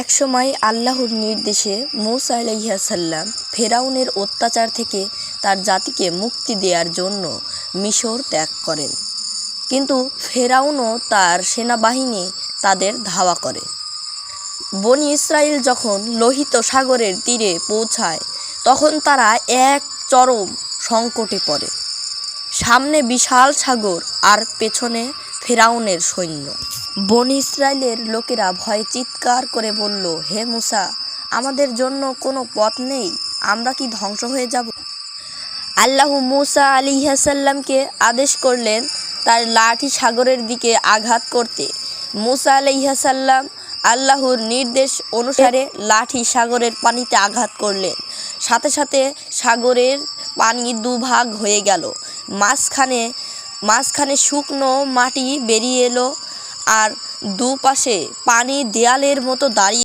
একসময় আল্লাহর নির্দেশে মূসা আলাইহাসাল্লাম ফেরাউনের অত্যাচার থেকে তার জাতিকে মুক্তি দেওয়ার জন্য মিশর ত্যাগ করেন। কিন্তু ফেরাউনও তার সেনাবাহিনী তাদের ধাওয়া করে। বনি ইসরায়েল যখন লোহিত সাগরের তীরে পৌঁছায়, তখন তারা এক চরম সংকটে পড়ে। সামনে বিশাল সাগর, আর পেছনে ফেরাউনের সৈন্য। বন ইসরায়েলের লোকেরা ভয়ে চিৎকার করে বলল, হে মুসা, আমাদের জন্য কোনো পথ নেই, আমরা কি ধ্বংস হয়ে যাব? আল্লাহ মুসা আলী হাসাল্লামকে আদেশ করলেন তার লাঠি সাগরের দিকে আঘাত করতে। মুসা আলাইহাসাল্লাম আল্লাহর নির্দেশ অনুসারে লাঠি সাগরের পানিতে আঘাত করলেন। সাথে সাথে সাগরের পানি দুভাগ হয়ে গেল। মাঝখানে মাঝখানে শুকনো মাটি বেরিয়ে এলো আর দুপাশে পানি দেয়ালের মতো দাঁড়িয়ে